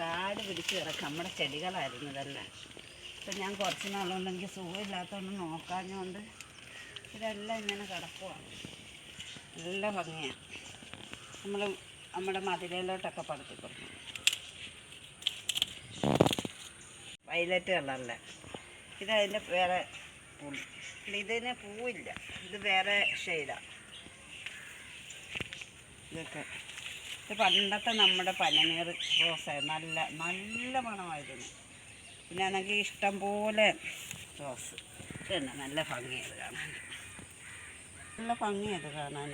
കാട് പിടിച്ച് കിടക്കാം. നമ്മുടെ ചെടികളായിരുന്നു ഇതെല്ലാം. ഇപ്പം ഞാൻ കുറച്ച് നാളുകൊണ്ട് എനിക്ക് സുഖമില്ലാത്തതുകൊണ്ട് നോക്കാഞ്ഞുകൊണ്ട് ഇതെല്ലാം ഇങ്ങനെ കിടക്കുവാണ് നല്ല ഭംഗിയാണ് നമ്മൾ നമ്മുടെ മതിലയിലോട്ടൊക്കെ പടുത്തി കൊടുക്കും. വയലറ്റ് ഇത് ഇതതിന്റെ വേറെ പുളി. ഇതിന് പൂവില്ല. ഇത് വേറെ ഷെയ്ഡാണ് ഇതൊക്കെ. ഇത് പണ്ടത്തെ നമ്മുടെ പനനീർ റോസ നല്ല നല്ല മണമായിരുന്നു. പിന്നെ ആണെങ്കിൽ ഇഷ്ടം പോലെ റോസ്. പിന്നെ നല്ല ഭംഗിയത് കാണാൻ. നല്ല ഭംഗിയത് കാണാൻ.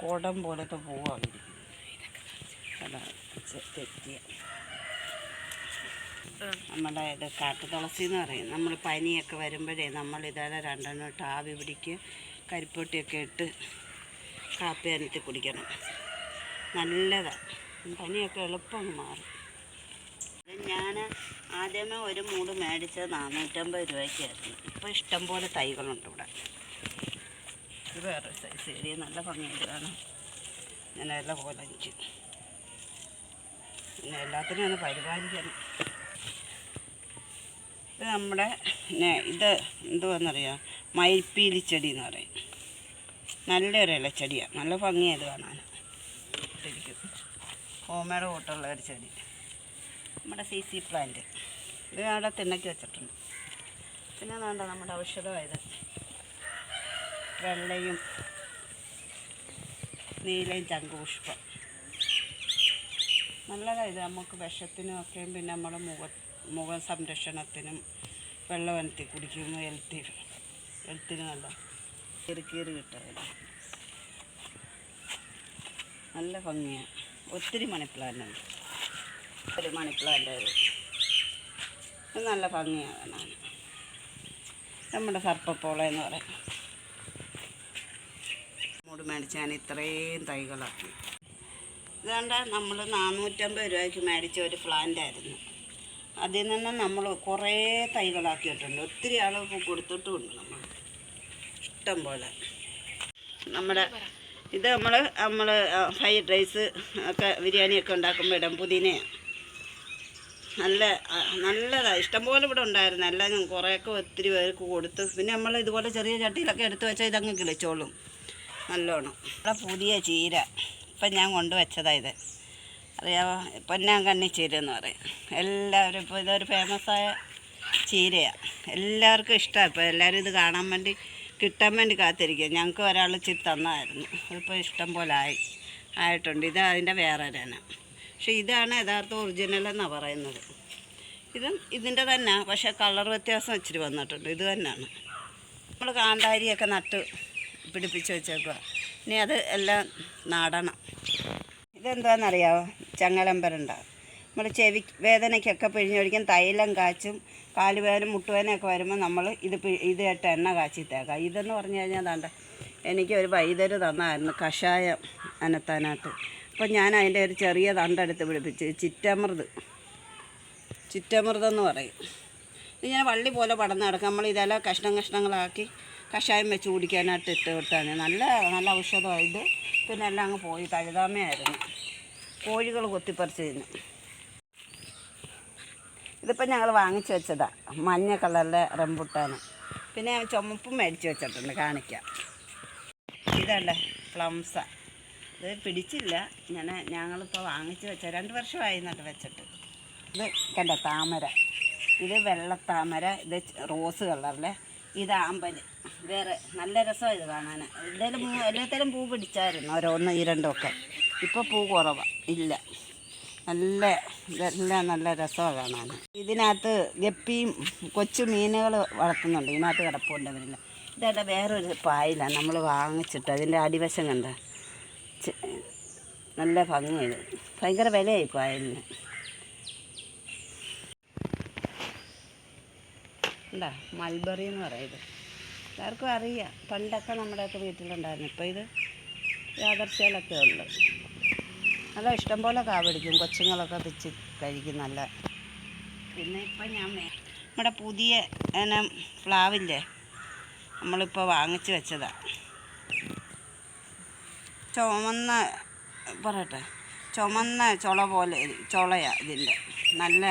കുടം പോലത്തെ പൂവാണ് തെറ്റിയ നമ്മുടെ ഇത് കാട്ടുതുളസി എന്ന് പറയും. നമ്മൾ പനിയൊക്കെ വരുമ്പോഴേ നമ്മൾ ഇതേലെ രണ്ടെണ്ണം ഇട്ട് ആവി പിടിക്കുക കരിപ്പൊട്ടിയൊക്കെ ഇട്ട് കാപ്പി അനത്തി കുടിക്കണം. നല്ലതാണ് പനിയൊക്കെ എളുപ്പം മാറും. ഞാൻ ആദ്യമേ ഒരു മൂട് മേടിച്ചത് നാനൂറ്റമ്പത് രൂപയ്ക്കായിരുന്നു. ഇപ്പോൾ ഇഷ്ടംപോലെ തൈകളുണ്ട് ഇവിടെ. ഇത് വേറെ സൈസ് ഏരിയ നല്ല ഭംഗിയുണ്ട് കാണാം ഞാൻ എല്ലാം പോലെ എനിക്ക് പിന്നെ എല്ലാത്തിനും ഒന്ന് പരിപാലിക്കണം. ഇത് നമ്മുടെ പിന്നെ ഇത് എന്തുവാണെന്നറിയാം മയിൽപ്പീലി ചെടി എന്ന് പറയും. നല്ലൊരു ഇലച്ചെടിയാണ് നല്ല ഭംഗിയാണ് ഇത് കാണാൻ. ഹോമയുടെ കൂട്ടുള്ള ഒരു ചെടി. നമ്മുടെ സി സി പ്ലാന്റ്. ഇത് അവിടെ തിണ്ണയ്ക്ക് വെച്ചിട്ടുണ്ട്. പിന്നെ വേണ്ട നമ്മുടെ ഔഷധമായത് വെള്ളയും നീലയും ചങ്കുപുഷ്പം. നല്ലതാണ് ഇത്. നമുക്ക് വിഷത്തിനും ഒക്കെയും പിന്നെ നമ്മുടെ മുഖ മുഖ സംരക്ഷണത്തിനും വെള്ളം അനത്തി കുടിക്കുമ്പോൾ ഹെൽത്തി ഹെൽത്തിന് നല്ല കീറി കീറി കിട്ടും നല്ല ഭംഗിയാണ് ഒത്തിരി മണി പ്ലാന്റ് ഉണ്ട് ഒരു മണി പ്ലാന്റ് നല്ല ഭംഗിയാണ് നമ്മുടെ സർപ്പപ്പോള എന്ന് പറയും. മൂട് മേടിച്ച് ഞാൻ ഇത്രയും തൈകളാക്കി. ഇതുകൊണ്ട് നമ്മൾ നാനൂറ്റമ്പത് രൂപയ്ക്ക് മേടിച്ച ഒരു പ്ലാന്റ് ആയിരുന്നു അതിൽ നിന്ന് നമ്മൾ കുറേ തൈകളാക്കിയിട്ടുണ്ട്. ഒത്തിരി ആളുകൾ കൊടുത്തിട്ടുമുണ്ട് നമ്മൾ ഇഷ്ടം പോലെ. നമ്മുടെ ഇത് നമ്മൾ നമ്മൾ ഫ്രൈഡ് റൈസ് ഒക്കെ ബിരിയാണിയൊക്കെ ഉണ്ടാക്കുമ്പോൾ ഇടാം പുതിനയാണ് നല്ല നല്ലതാണ് ഇഷ്ടംപോലെ ഇവിടെ ഉണ്ടായിരുന്നു. എല്ലാം ഞാൻ കുറേയൊക്കെ ഒത്തിരി പേർക്ക് കൊടുത്ത്. പിന്നെ നമ്മൾ ഇതുപോലെ ചെറിയ ചട്ടിയിലൊക്കെ എടുത്ത് വെച്ചാൽ ഇതങ്ങ് കിളിച്ചോളും. നല്ലോണം. ഇവിടെ പുതിയ ചീര. ഇപ്പം ഞാൻ കൊണ്ടുവച്ചതാണ് ഇത്. അറിയാമോ പൊന്നാൻ കണ്ണി ചീര എന്ന് പറയും. എല്ലാവരും ഇപ്പോൾ ഇതൊരു ഫേമസായ ചീരയാണ് എല്ലാവർക്കും ഇഷ്ടമാണ് ഇപ്പോൾ എല്ലാവരും ഇത് കാണാൻ വേണ്ടി കിട്ടാൻ വേണ്ടി കാത്തിരിക്കുക. ഞങ്ങൾക്ക് ഒരാൾ ഇച്ചിരി തന്നായിരുന്നു. അതിപ്പോൾ ഇഷ്ടം പോലെ ആയി ആയിട്ടുണ്ട്. ഇത് അതിന്റെ വേറെ രന പക്ഷെ ഇതാണ് യഥാർത്ഥ ഒറിജിനൽ എന്നാണ് പറയുന്നത്. ഇതും ഇതിന്റെ തന്നെ പക്ഷേ കളർ വ്യത്യാസം ഇച്ചിരി വന്നിട്ടുണ്ട്. ഇത് തന്നെയാണ്. നമ്മൾ കാന്താരിയൊക്കെ നട്ട് പിടിപ്പിച്ച് വെച്ചേക്കുക ഇനി അത് എല്ലാം നടണം. ഇതെന്താണെന്നറിയാമോ ചങ്ങലമ്പരണ്ട. നമ്മൾ ചെവി വേദനയ്ക്കൊക്കെ പിഴിഞ്ഞൊഴിക്കും തൈലം കാച്ചും കാലുവേദന മുട്ടുവേദനയൊക്കെ വരുമ്പോൾ നമ്മൾ ഇത് ഇത് ഇട്ട് എണ്ണ കാച്ചി തേക്കാം ഇതെന്ന് പറഞ്ഞു കഴിഞ്ഞാൽ അതാണ്ട് എനിക്ക് ഒരു വൈദ്യര് തന്നായിരുന്നു കഷായം അനത്താനായിട്ട്. അപ്പം ഞാൻ അതിന്റെ ഒരു ചെറിയ തണ്ടെടുത്ത് പിടിപ്പിച്ച് ചിറ്റമൃത് ചിറ്റമൃതം എന്ന് പറയും. ഇങ്ങനെ വള്ളി പോലെ പടന്ന് കിടക്കും. നമ്മൾ ഇതെല്ലാം കഷ്ണം കഷ്ണങ്ങളാക്കി കഷായം വെച്ച് കുടിക്കാനായിട്ട് ഇട്ട് കൊടുത്താണ് നല്ല നല്ല ഔഷധമായിട്ട് പിന്നെ എല്ലാം അങ്ങ് പോയി. തഴുതാമയായിരുന്നു കോഴികൾ കൊത്തിപ്പറിച്ച് തിന്നു. ഇതിപ്പോൾ ഞങ്ങൾ വാങ്ങിച്ചു വെച്ചതാണ് മഞ്ഞ കളറിലെ റംബുട്ടാന്. പിന്നെ ചുമപ്പും മേടിച്ച് വെച്ചിട്ടുണ്ട് കാണിക്കാം. ഇതല്ലേ പ്ലംസ. ഇത് പിടിച്ചില്ല. ഞാൻ ഞങ്ങളിപ്പോൾ വാങ്ങിച്ച് വെച്ച രണ്ട് വർഷമായി നട്ട് വെച്ചിട്ട്. ഇത് കണ്ട താമര. ഇത് വെള്ളത്താമര ഇത് റോസ് കളറിലെ. ഇത് ആമ്പൽ വേറെ നല്ല രസമാണ് ഇത് കാണാൻ എല്ലാത്തിലും പൂ പിടിച്ചായിരുന്നു ഓരോന്ന് ഈ രണ്ടുമൊക്കെ. ഇപ്പോൾ പൂ കുറവാണ് ഇല്ല. നല്ല ഇതെല്ലാം നല്ല രസമാണ് കാണാൻ. ഇതിനകത്ത് ഗപ്പിയും കൊച്ചു മീനുകൾ വളർത്തുന്നുണ്ട്. ഇതിനകത്ത് കിടപ്പുണ്ട് അവരില്ല ഇതല്ല വേറൊരു പായിലാണ് നമ്മൾ വാങ്ങിച്ചിട്ട്. അതിന്റെ അടിവശം കണ്ട? നല്ല ഭംഗിയത് ഭയങ്കര വിലയായി പായലിന്. എന്താ? മൽബറി എന്ന് പറയുന്നത്. എല്ലാവർക്കും അറിയാം. പണ്ടൊക്കെ നമ്മുടെയൊക്കെ വീട്ടിലുണ്ടായിരുന്നു. ഇപ്പോൾ ഇത് യാദർശയിലൊക്കെ ഉള്ളു. നല്ല ഇഷ്ടം പോലെ കാ പിടിക്കും കൊച്ചുങ്ങളൊക്കെ പിച്ച് കഴിക്കും നല്ല. പിന്നെ ഇപ്പം ഞാൻ നമ്മുടെ പുതിയ ഇനം പ്ലാവില്ലേ? നമ്മളിപ്പോൾ വാങ്ങിച്ച് വെച്ചതാണ് ചുമന്ന പറയട്ടെ. ചുമന്ന ചുള പോലെ ചുളയാ ഇതിന്റെ. നല്ല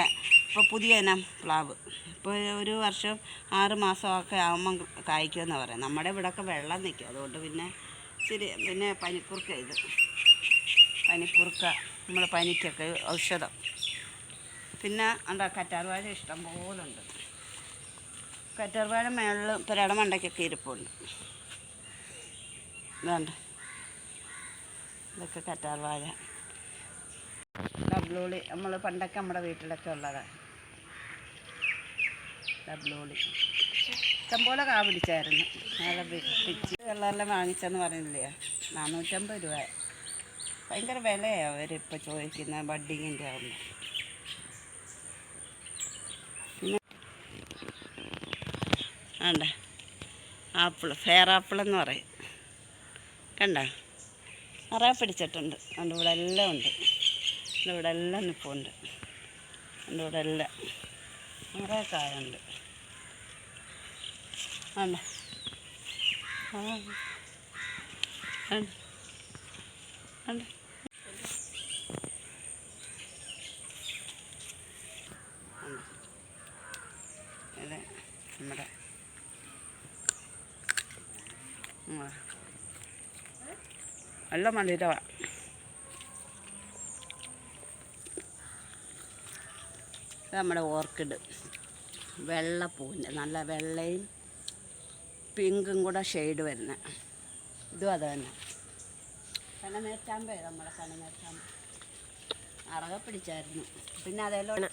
ഇപ്പോൾ പുതിയ ഇനം പ്ലാവ്. ഇപ്പോൾ ഒരു വർഷം ആറ് മാസമൊക്കെ ആകുമ്പം കായ്ക്കുമെന്ന് പറയാം. നമ്മുടെ ഇവിടെയൊക്കെ വെള്ളം നിൽക്കും അതുകൊണ്ട് പിന്നെ ഇച്ചിരി പിന്നെ പനിക്കുറുക്ക ഇത്. പനിക്കുറുക്ക നമ്മൾ പനിക്കൊക്കെ ഔഷധം. പിന്നെ എന്താ കറ്റാർവാഴ ഇഷ്ടം പോലെ ഉണ്ട് കറ്റാർവാഴ മേളിൽ പുരട മണ്ടയ്ക്കൊക്കെ ഇരിപ്പുണ്ട്. ഇതുണ്ട്. ഇതൊക്കെ കറ്റാർവാഴ. ഡബ്ലൂളി നമ്മൾ പണ്ടൊക്കെ നമ്മുടെ വീട്ടിലൊക്കെ ഉള്ളതാണ് ഡബ്ലൂളി. ഇഷ്ടംപോലെ കാ പിടിച്ചായിരുന്നു. നല്ല പി- പിച്ചി വെള്ളമെല്ലാം വാങ്ങിച്ചെന്ന് പറയുന്നില്ലേ നാനൂറ്റമ്പത് രൂപ. ഭയങ്കര വിലയാണ് അവരിപ്പോൾ ചോദിക്കുന്ന ബഡ്ഡിങ്ങിന്റെ ആകുമ്പോൾ പിന്നെ ആപ്പിൾ ഫെയർ ആപ്പിൾ എന്ന് പറയും. കണ്ട? നിറയെ പിടിച്ചിട്ടുണ്ട്. അതുകൊണ്ട് ഇവിടെ എല്ലാം ഉണ്ട്. ഇവിടെ എല്ലാം നിൽപ്പുണ്ട് എന്റെ ഇവിടെ എല്ലാം നിറയെ കായുണ്ട്. വേണ്ട ആ. വേണ്ട വേണ്ട ഇത് നമ്മുടെ. നല്ല മധുരമാണ് നമ്മുടെ ഓർക്കിഡ്. വെള്ളപ്പൂവിന്റെ നല്ല വെള്ളയും പിങ്കും കൂടെ ഷെയ്ഡ് വരുന്ന. ഇതും അത് തന്നെ. കനമേറ്റാമ്പേ നമ്മുടെ കനമേറ്റാമ്പ. അറക പിടിച്ചായിരുന്നു പിന്നെ അതേലോട്ട്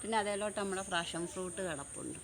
പിന്നെ അതേലോട്ട് നമ്മുടെ ഫ്രാഷൻ ഫ്രൂട്ട് കിടപ്പുണ്ട്.